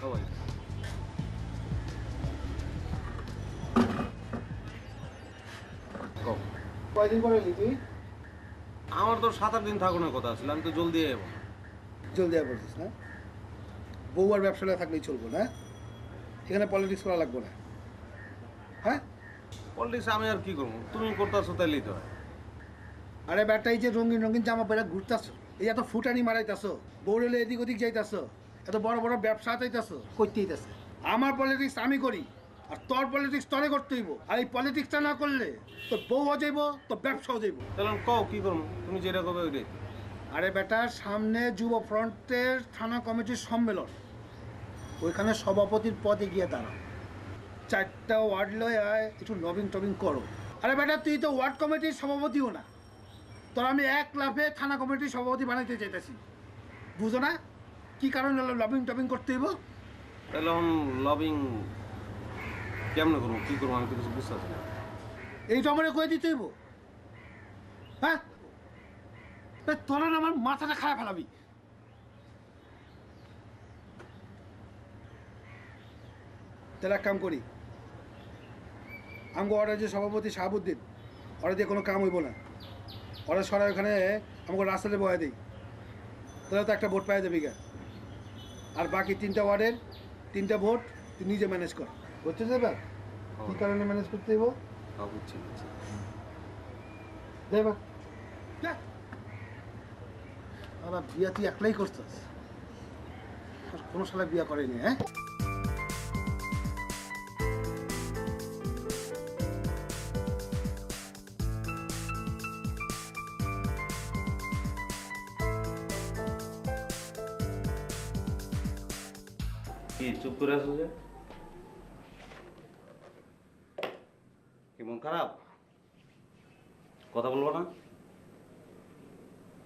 কও। কয়দিন পরে এলি তুই? আমার তো সাত আট দিন থাকুনের কথা ছিল আমি তো জলদি যাব। জলদি আর বলছিস না? বউ আর ব্যবসাটা থাকলেই চলবো না এখানে পলিটিক্স করা লাগবে না হ্যাঁ? পলিটিক্স আমি আর কি করব? তুমি করতেছো তাইলেই তো হয়। আরে ব্যাটা এই যে রঙিন রঙিন জামা পরে ঘুরতাছো এই এত ফুটানি মারাইতাছো বউরেলে এদিক ওদিক যাইতাছো। এত বড় বড় ব্যবসা চাইতাছো? করতেই হইতাছে আমার পলিটিক্স আমি করি আর তোর পলিটিক্স তরে করতে হইব। আর এই পলিটিক্সটা না করলে তোর বউও যাইব তোর ব্যবসাও যাইব। তাহলে কও কি করব? তুমি যেটা কবে ওইটাই। আরে বেটা সামনে যুব ফ্রন্টের থানা কমিটির সম্মেলন। ওইখানে সভাপতির পদে গিয়ে দাঁড়াও। চারটা ওয়ার্ড লয় আয় একটু লবিং টবিং করো। আরে বেটা তুই তো ওয়ার্ড কমিটির সভাপতিও না। তোর আমি এক লাফে থানা কমিটির সভাপতি বানাইতে চাইতেছি। বুঝো না? কি কারণে লবিং টবিং করতে হইব? তাহলে লবিং কেমন করব? কি করব? আমি তো কিছু বুঝতে পারছি না। এইটা আমার কয়ে দিতে হইব? হ্যাঁ? তোরা আমার মাথাটা খারাপ ফেলাবি। তাহলে এক কাম করি। আমগো ওরা যে সভাপতি শাহাবুদ্দিন ওরা দিয়ে কোনো কাম হইব না। ওরা সরাই ওখানে আমাকে রাস্তাতে বয়া দিই। তাহলে তো একটা ভোট পাওয়া যাবে গা। আর বাকি তিনটা ওয়ার্ডের তিনটা ভোট তুই নিজে ম্যানেজ কর। বুঝতে যাবে কী কারণে ম্যানেজ করতে দেবো দেবা যা। বিয়া তুই একলাই করছিস? আর কোনো সালে বিয়া করেনি হ্যাঁ? কি চুপ করে আছো যে? কি মন খারাপ? কথা বলব না?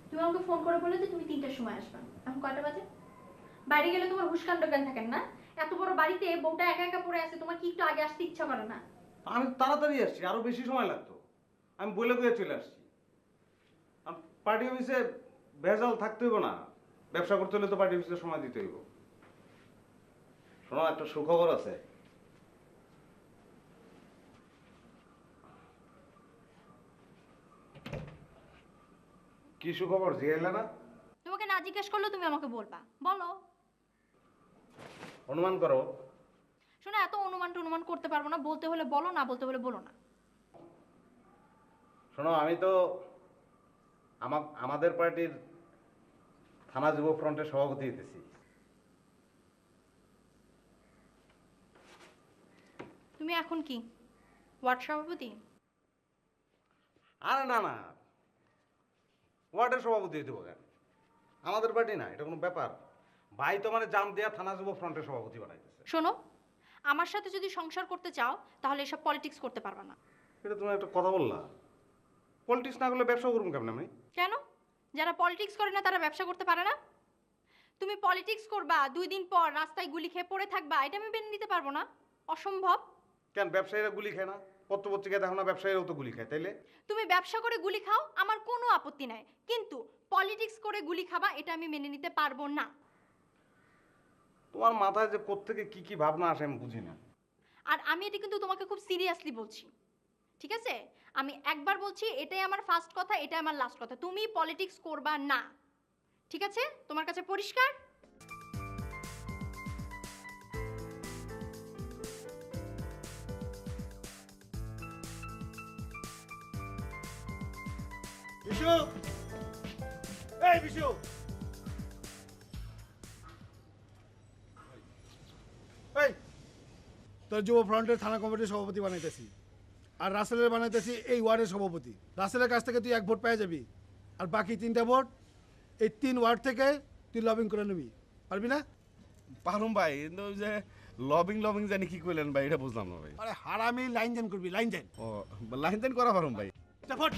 তুমি আমাকে ফোন করে বলে যে তুমি তিনটার সময় আসবা। এখন কয়টা বাজে? বাড়ি গেলে তোমার হুসকাণ্ড জ্ঞান থাকেন না? এত বড় বাড়িতে বউটা একা একা পড়ে আছে তোমার কি একটু আগে আসতে ইচ্ছা করে না? আমি তাড়াতাড়ি আসছি আরও বেশি সময় লাগতো। আমি বলে কয়ে চলে আসছি। পার্টি অফিসে ভেজাল থাকতে হইব না। ব্যবসা করতে হলে তো পার্টি অফিসে সময় দিতে হইব। শোনো একটা সুখবর আছে। কি সুখবর জিগাইলে না? তোমাকে না জিজ্ঞেস করলেও তুমি আমাকে বলবা। বলো। অনুমান করো। শোনো এত অনুমান টনুমান করতে পারব না। বলতে হলে বলো না বলতে হলে বলো না। শোনো আমি তো আমা- আমাদের পার্টির থানা যুব ফ্রন্টের সভাপতি হইতেছি। তুমি এখন কি? ওয়ার্ড সভাপতি? আরে না না। ওয়ার্ডের সভাপতি হইতে কেন আমাদের পার্টি না এটা কোনো ব্যাপার। ভাই তো মানে জাম দেয়া থানা যুব ফ্রন্টের সভাপতি বানাইতেছে। শোনো আমার সাথে যদি সংসার করতে চাও তাহলে এসব পলিটিক্স করতে পারবা না। এটা তুমি একটা কথা বললা। পলিটিক্স না করলে ব্যবসা করুন কেমন আমি? কেন? যারা পলিটিক্স করে না তারা ব্যবসা করতে পারে না? তুমি পলিটিক্স করবা দুই দিন পর রাস্তায় গুলি খেয়ে পড়ে থাকবা এটা আমি মেনে নিতে পারব না। অসম্ভব। কেন ব্যবসায়ীরা গুলি খায় না? পত্র পত্রিকায় দেখো না ব্যবসায়ীরাও তো গুলি খায় তাইলে? তুমি ব্যবসা করে গুলি খাও আমার কোনো আপত্তি নাই। কিন্তু পলিটিক্স করে গুলি খাবা এটা আমি মেনে নিতে পারব না। তোমার মাথায় যে কোত্থেকে কি কি ভাবনা আসে আমি বুঝি না। আর আমি এটা কিন্তু তোমাকে খুব সিরিয়াসলি বলছি ঠিক আছে? আমি একবার বলছি এটাই আমার ফার্স্ট কথা এটাই আমার লাস্ট কথা। তুমি পলিটিক্স করবা না ঠিক আছে? তোমার কাছে পরিষ্কার? বিশু এই বিশু এই তোর যুব ফ্রন্টের থানা কমিটির সভাপতি বানাইতেছি। আর রাসেলের বানাইতেছি এই ওয়ার্ডের সভাপতি। রাসেলের কাছ থেকে তুই এক ভোট পেয়ে যাবি। আর বাকি তিনটা ভোট এই তিন ওয়ার্ড থেকে তুই লবিং করে নিবি। পারবি না? পারুম ভাই কিন্তু ওই যে লবিং লবিং জানি কি কইলেন ভাই এটা বুঝলাম না ভাই। আরে হারামি লাইন দেন করবি লাইন দেন। ও লাইন দেন করা পারুম ভাই। ভোট।